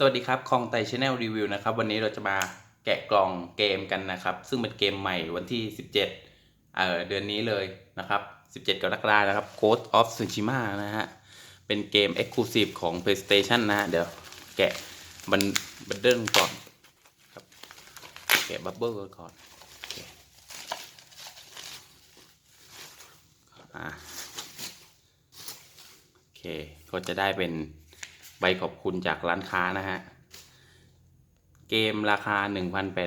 สวัสดีครับคองไตชาแนลรีวิวนะครับ วันนี้เราจะมาแกะกล่องเกมกันนะครับ ซึ่งเป็นเกมใหม่วันที่ 17เอ่อเดือนนี้เลยนะครับ 17กรกฎาคมนะครับ Ghost of Tsushima นะฮะ เป็นเกม Exclusive ของ PlayStation นะฮะ เดี๋ยวแกะบันบันเดิลก่อนครับแกะบับเบิ้ลก่อนอ่าโอเคก็จะได้เป็น ใบขอบคุณจากร้านค้านะฮะ เกมราคา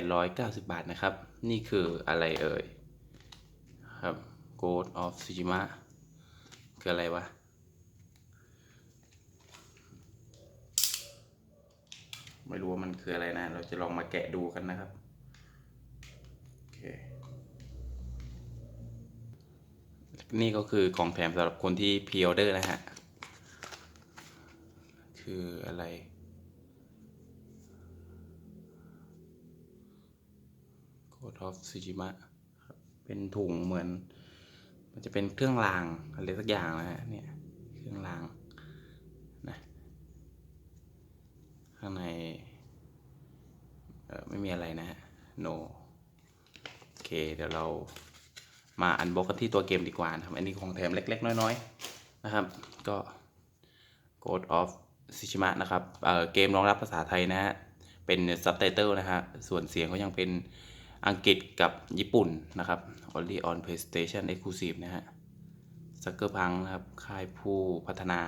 1,890 บาทนะครับ นี่คืออะไรเอ่ย ครับ Ghost of Tsushima คืออะไรวะ ไม่รู้ว่ามันคืออะไรนะ เราจะลองมาแกะดูกันนะครับ โอเค นี่ก็คือของแถมสำหรับคนที่พรีออเดอร์นะฮะ คืออะไร Code of Tsushima ครับเป็นถุงเหมือน มันจะเป็นเครื่องรางอะไรสักอย่างนะฮะเนี่ยเครื่องรางนะข้างในเออไม่มีอะไรนะฮะ no โอเค เดี๋ยวเรามาอันบ็อกกันที่ตัวเกมดีกว่านะครับ อันนี้ของแถมเล็ก ๆ น้อย ๆ นะครับ ก็ Code of Tsushima นะครับเเกมรองรับภาษาไทยนะฮะ เป็นซับไตเติลนะฮะ ส่วนเสียงก็ยังเป็นอังกฤษกับญี่ปุ่นนะครับ only on PlayStation Exclusive นะฮะ Sucker Punch นะครับ ค่ายผู้พัฒนา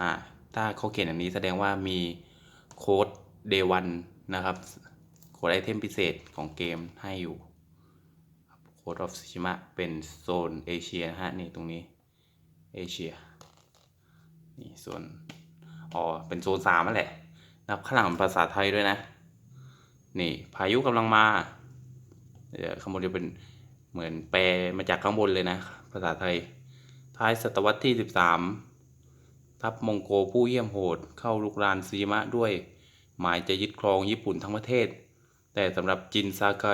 อ่า ถ้าเขาเขียนอย่างนี้แสดงว่ามีโค้ด Day One นะครับ โค้ดไอเทมพิเศษของเกมให้อยู่ Code of Tsushima เป็นโซนเอเชียนะฮะ นี่ตรงนี้ เอเชีย นี่ส่วน อ๋อ เป็นโซนสามนั่นแหละนะครับข้างหลังเป็นภาษาไทยด้วยนะ นี่พายุกำลังมา เดี๋ยวข้างบนจะเป็นเหมือนแปลมาจากข้างบนเลยนะ ภาษาไทย ท้ายศตวรรษที่ 13 ทัพมองโกผู้เยี่ยมโหด เข้าลุกรานซีมะด้วย หมายจะยึดครองญี่ปุ่นทั้งประเทศ แต่สำหรับจินซาไก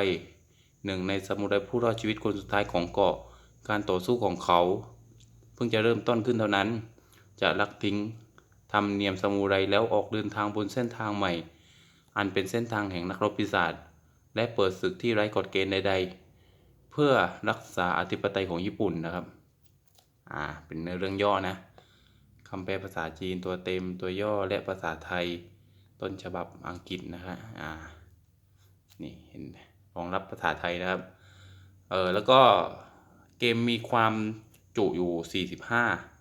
หนึ่งในสมุไรผู้รอดชีวิตคนสุดท้ายของเกาะ การต่อสู้ของเขา เพิ่งจะเริ่มต้นขึ้นเท่านั้น จะลักทิ้ง ทำเนียมสมุไรแล้วออกเดินทางบนเส้นทางใหม่ อันเป็นเส้นทางแห่งนักรบปีศาจและเปิดศึกที่ไร้กฎเกณฑ์ใด ๆ เพื่อรักษาอธิปไตยของญี่ปุ่นนะครับ อ่า เป็นเนื้อเรื่องย่อนะคำแปลภาษาจีนตัวเต็มตัวย่อและภาษาไทย ต้นฉบับอังกฤษนะฮะ อ่า นี่เห็นรองรับภาษาไทยนะครับ เออแล้วก็เกมมีความจุอยู่ 45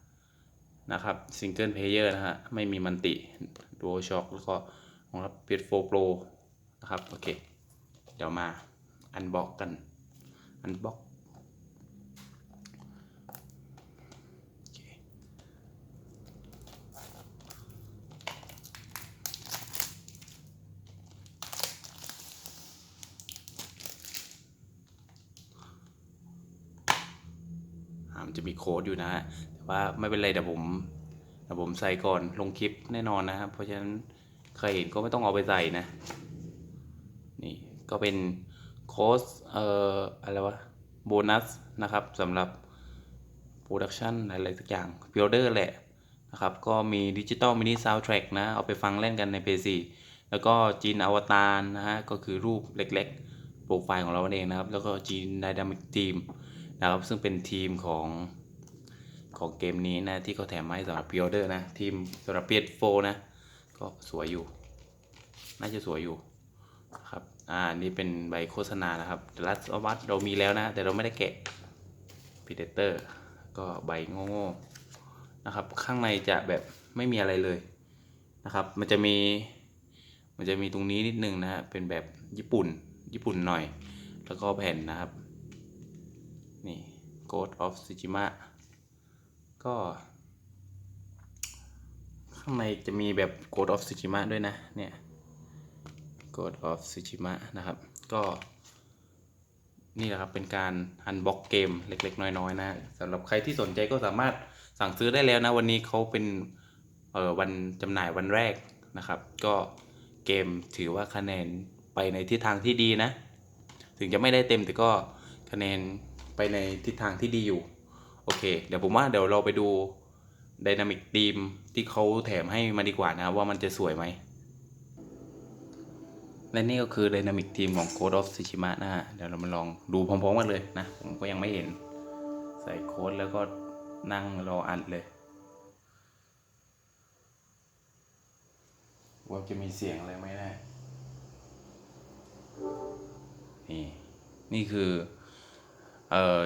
นะครับซิงเกิลเพลเยอร์นะฮะ ไม่มีมันติดูช็อคแล้วก็รองรับ PS4 Pro นะครับ โอเค เดี๋ยวมาอันบ็อกกัน อันบ็อกมันจะมีโค้ดอยู่นะฮะ ว่าไม่เป็นไรเดี๋ยวผมเดี๋ยวผมใส่ก่อนลงคลิปแน่นอนนะครับ เพราะฉะนั้นใครเห็นก็ไม่ต้องเอาไปใส่นะ นี่ก็เป็นโค้ดเอ่ออะไรวะโบนัสนะครับสำหรับโปรดักชันอะไรสักอย่างพิออเดอร์แหละนะครับ ก็มีดิจิตอลมินิซาวด์แทร็กนะ เอาไปฟังเล่นกันใน PC แล้วก็จีนอวตารนะฮะ ก็คือรูปเล็กๆ โปรไฟล์ของเราเองนะครับ แล้วก็จีนไดนามิกทีมนะครับ ซึ่งเป็นทีมของ ของเกมนี้นะที่เขาแถมมาให้สำหรับพิออเดอร์นะทีมสำหรับ PS4 นะ ก็สวยอยู่ น่าจะสวยอยู่ครับอ่านี่เป็นใบโฆษณานะครับแต่ลัสวัตเรามีแล้วนะ แต่เราไม่ได้แกะ Predator ก็ใบโง่ๆนะครับ ข้างในจะแบบไม่มีอะไรเลยนะครับ มันจะมีมันจะมีตรงนี้นิดนึงนะฮะเป็นแบบญี่ปุ่นญี่ปุ่นหน่อย แล้วก็แผ่นนะครับ นี่ Ghost of Tsushima ก็ ข้างในจะมีแบบ Ghost of Tsushima ด้วยนะ เนี่ย Ghost of Tsushima นะครับ ก็ นี่แหละครับ เป็นการอันบ็อกเกมเล็กๆ น้อยๆ นะสำหรับใครที่สนใจก็สามารถสั่งซื้อได้แล้วนะ วันนี้เขาเป็น เอ่อ วันจำหน่ายวันแรกนะครับ ก็เกมถือว่าคะแนนไปในทิศทางที่ดีนะ ถึงจะไม่ได้เต็มแต่ก็คะแนนไปในทิศทางที่ดีอยู่ โอเค เดี๋ยวผมว่าเดี๋ยวเราไปดูไดนามิกทีมที่เขาแถมให้มาดีกว่านะครับว่ามันจะสวยไหม และนี่ก็คือ Dynamic Team ของ Code of Tsushima นะฮะ เดี๋ยวเรามาลองดูพร้อมๆกันเลยนะ ผมก็ยังไม่เห็น ใส่โค้ดแล้วก็นั่งรออัดเลย ว่าจะมีเสียงอะไรไหมนะนี่ นี่คือ เอ่อ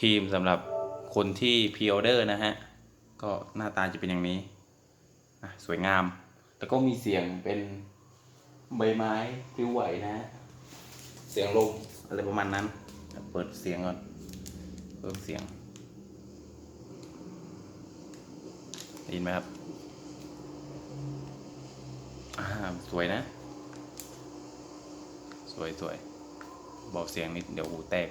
ทีมสำหรับ คนที่พ r ออเดอร์นะฮะ ก็หน้าตาจะเป็นอย่างนี้ สวยงาม แล้วก็มีเสียงเป็นใบไม้ปลิวไหวนะฮะ เสียงลมอะไรประมาณนั้น เปิดเสียงก่อนเพิ่มเสียงได้ยินไหมครับ อ่า สวยนะ สวยสวยบอกเสียงนิดเดี๋ยวหูแตก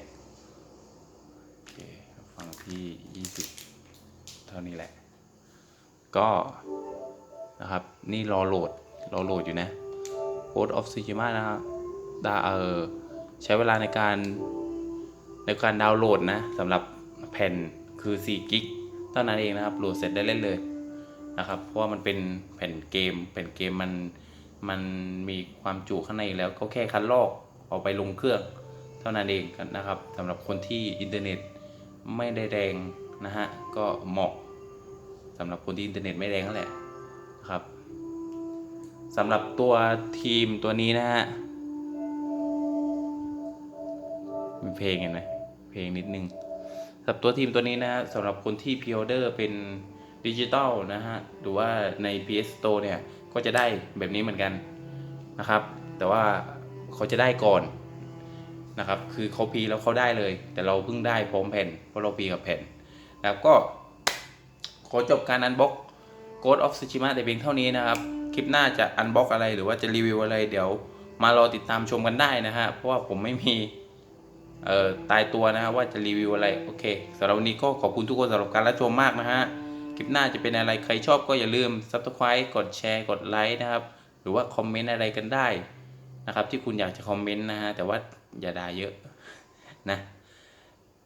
โอเค ฟังที่ยี่สิบเท่านี้แหละ ก็นะครับ นี่รอโหลด รอโหลดอยู่นะ Code of Tsushima นะครับดาเออใช้เวลาในการในการดาวน์โหลดนะสำหรับแผ่นคือ4กิกเท่านั้นเองนะครับ โหลดเสร็จได้เล่นเลยนะครับ เพราะว่ามันเป็นแผ่นเกม แผ่นเกมมันมันมีความจุข้างในแล้วก็แค่คัดลอกเอาไปลงเครื่อง เท่านั้นเองนะครับสำหรับคนที่อินเทอร์เน็ต ไม่ได้แรงนะฮะ ก็เหมาะสำหรับคนที่อินเทอร์เน็ตไม่แรงนั่นแหละครับสำหรับตัวทีมตัวนี้นะฮะมีเพลงเห็นไหมเพลงนิดนึงสำหรับตัวทีมตัวนี้นะฮะสำหรับคนที่พิออเดอร์เป็นดิจิตอลนะฮะ หรือว่าใน PS Store เนี่ย ก็จะได้แบบนี้เหมือนกันนะครับ แต่ว่าเขาจะได้ก่อน นะครับคือเขาพีแล้วเขาได้เลย แต่เราเพิ่งได้พร้อมแผ่นเพราะเราพีกับแผ่นแล้วก็ขอจบการอันบ็อก Ghost of Tsushima แต่เพียงเท่านี้นะครับ คลิปหน้าจะอันบ็อกอะไรหรือว่าจะรีวิวอะไรเดี๋ยวมารอติดตามชมกันได้นะฮะเพราะว่าผมไม่มีเอ่อตายตัวนะครับว่าจะรีวิวอะไรโอเคสำหรับวันนี้ก็ขอบคุณทุกคนสำหรับการรับชมมากนะฮะคลิปหน้าจะเป็นอะไรใครชอบก็อย่าลืม subscribe กดแชร์กดไลค์นะครับ หรือว่าคอมเมนต์อะไรกันได้นะครับที่คุณอยากจะคอมเมนต์นะฮะแต่ว่า อย่าด่าเยอะนะ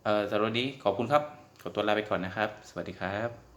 เอ่อสำหรับวันนี้ขอบคุณครับ ขอตัวลาไปก่อนนะครับ สวัสดีครับ